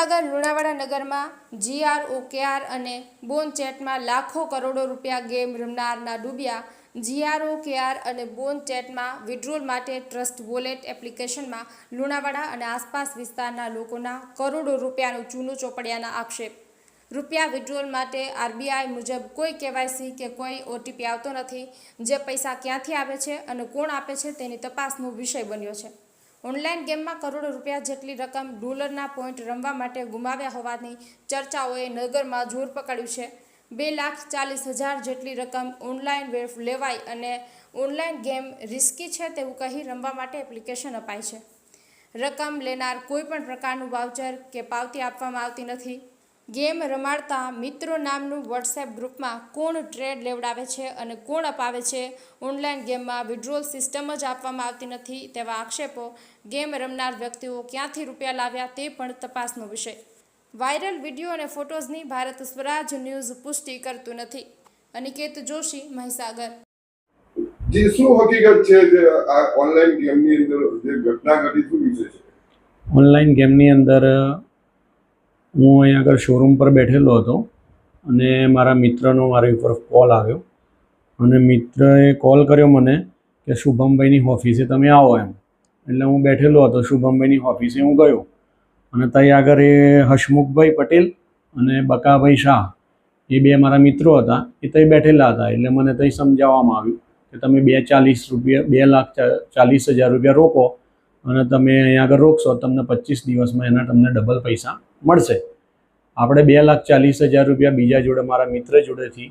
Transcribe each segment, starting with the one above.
લુણાવાડા નગરમાં જીઆર, ઓકેઆર અને બોનચેટમાં લાખો કરોડો રૂપિયા ગેમ રમનારના ડૂબ્યા. જીઆરઓ કેઆર અને બોન ચેટમાં વિડ્રોલ માટે ટ્રસ્ટ વોલેટ એપ્લિકેશનમાં લુણાવાડા અને આસપાસ વિસ્તારના લોકોના કરોડો રૂપિયાનું ચૂનું ચોપડ્યાના આક્ષેપ. રૂપિયા વિડ્રોલ માટે આરબીઆઈ મુજબ કોઈ કેવાયસી કે કોઈ ઓટીપી આવતો નથી. જે પૈસા ક્યાંથી આવે છે અને કોણ આપે છે તેની તપાસનો વિષય બન્યો છે. ઓનલાઈન ગેમમાં કરોડો રૂપિયા જેટલી રકમ ડોલરના પોઈન્ટ રમવા માટે ગુમાવ્યા હોવાની ચર્ચાઓએ નગરમાં જોર પકડ્યું છે. બે લાખ ચાલીસ હજાર જેટલી રકમ ઓનલાઈન લેવાય અને ઓનલાઈન ગેમ રિસ્કી છે તેવું કહી રમવા માટે એપ્લિકેશન અપાય છે. રકમ લેનાર કોઈપણ પ્રકારનું વાઉચર કે પાવતી આપવામાં આવતી નથી. ગેમ રમાડતા મિત્રો નામનું વોટ્સએપ ગ્રુપમાં કોણ ટ્રેડ લેવડાવે છે અને કોણ અપાવે છે? ઓનલાઈન ગેમમાં વિડ્રોલ સિસ્ટમ જ આપવામાં આવતી નથી તેવા આક્ષેપો ગેમ રમનાર વ્યક્તિઓ ક્યાંથી રૂપિયા લાવ્યા તે પણ તપાસનો વિષય. વાયરલ વીડિયો અને ફોટોઝની ભારત સ્વરાજ ન્યૂઝ પુષ્ટિ કરતું નથી. અનિકેત જોશી મહીસાગર. જે શું હકીકત છે જે આ ઓનલાઈન ગેમની અંદર જે ઘટના ઘટી શું વિશે છે? ઓનલાઈન ગેમની અંદર હું અહીંયા આગળ શોરૂમ પર બેઠેલો હતો અને મારા મિત્રનો મારી ઉપર કોલ આવ્યો. અને મિત્રએ કોલ કર્યો મને કે શુભમભાઈની ઓફિસે તમે આવો એમ. એટલે હું બેઠેલો હતો, શુભમભાઈની ઓફિસે હું ગયો. અને ત્યાં આગળ એ હસમુખભાઈ પટેલ અને બકાભાઈ શાહ, એ બે મારા મિત્રો હતા, એ ત્યાં બેઠેલા હતા. એટલે મને ત્યાં સમજાવવામાં આવ્યું કે તમે બે ચાલીસ રૂપિયા, બે લાખ ચાલીસ હજાર રૂપિયા રોકો અને તમે અહીંયા આગળ રોકશો, તમને પચીસ દિવસમાં એના તમને ડબલ પૈસા મળશે. આપણે બે લાખ ચાલીસ હજાર રૂપિયા બીજા જોડે, મારા મિત્ર જોડેથી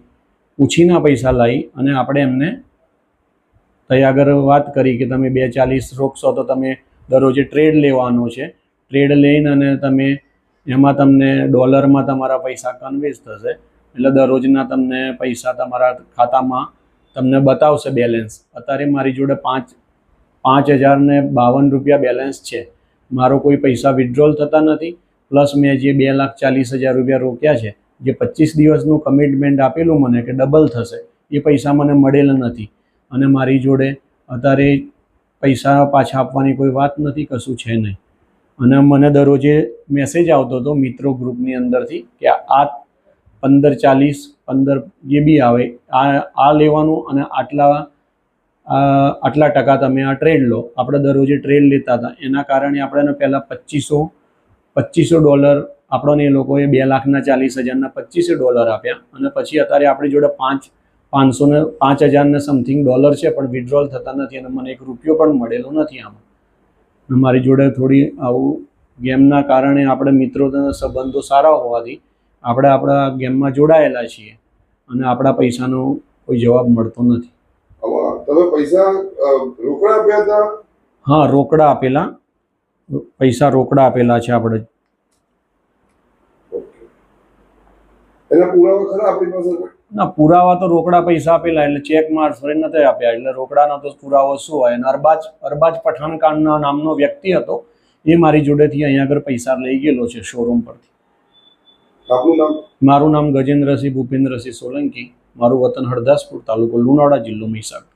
પૂછીના પૈસા લાવી અને આપણે એમને ત્યાં આગળ વાત કરી કે તમે બે ચાલીસ રોકશો તો તમે દરરોજે ટ્રેડ લેવાનો છે. ટ્રેડ લઈને અને તમે એમાં તમને ડોલરમાં તમારા પૈસા કન્વેસ થશે. એટલે દરરોજના તમને પૈસા તમારા ખાતામાં તમને બતાવશે બેલેન્સ અત્યારે મારી જોડે પાંચ પાંચ હજારને બાવન રૂપિયા બેલેન્સ છે. મારો કોઈ પૈસા વિથડ્રોલ થતા નથી. પ્લસ મેં જે બે લાખ ચાલીસ હજાર રૂપિયા રોક્યા છે, જે પચીસ દિવસનું કમિટમેન્ટ આપેલું મને કે ડબલ થશે, એ પૈસા મને મળેલા નથી. અને મારી જોડે અત્યારે પૈસા પાછા આપવાની કોઈ વાત નથી, કશું છે નહીં. અને મને દરરોજે મેસેજ આવતો હતો મિત્રો ગ્રુપની અંદરથી કે આ પંદર ચાલીસ પંદર જે બી આવે, આ આ લેવાનું અને આટલા આટલા ટકા તમે આ ટ્રેડ લો. આપણે દરરોજે ટ્રેડ લેતા હતા. એના કારણે આપણે પહેલાં પચીસો પચીસો ડોલર આપણને એ લોકોએ બે લાખના ચાલીસ હજારના પચીસો ડોલર આપ્યા. અને પછી અત્યારે આપણી જોડે પાંચ, પાંચસો ને, પાંચ હજારને સમથિંગ ડોલર છે, પણ વિડ્રોલ થતા નથી અને મને એક રૂપિયો પણ મળેલો નથી આમાં. મારી જોડે થોડી આવું ગેમના કારણે આપણે મિત્રો સંબંધો સારા હોવાથી આપણે આપણા ગેમમાં જોડાયેલા છીએ અને આપણા પૈસાનો કોઈ જવાબ મળતો નથી. તમે પૈસા રોકડા આપ્યા હતા? હા રોકડા આપેલા. પૈસા રોકડા આપેલા છે આપણે. એના પુરાવા ખરા આપણી પાસે? ના પુરાવા તો રોકડા પૈસા આપેલા એટલે ચેક મારફતે નથી આપ્યા. એટલે રોકડાનો તો પુરાવો શું હોય? અને અરબાજ અરબાજ પઠાણકાંડના નામનો વ્યક્તિ હતો. એ મારી જોડેથી અહીંયા આગળ પૈસા લઈ ગયેલો છે શોરૂમ પરથી. મારું નામ ગજેન્દ્રસિંહ ભૂપેન્દ્રસિંહ સોલંકી. મારું વતન હરદાસપુર તાલુકો લુણાવાડા જિલ્લો મહીસાગર.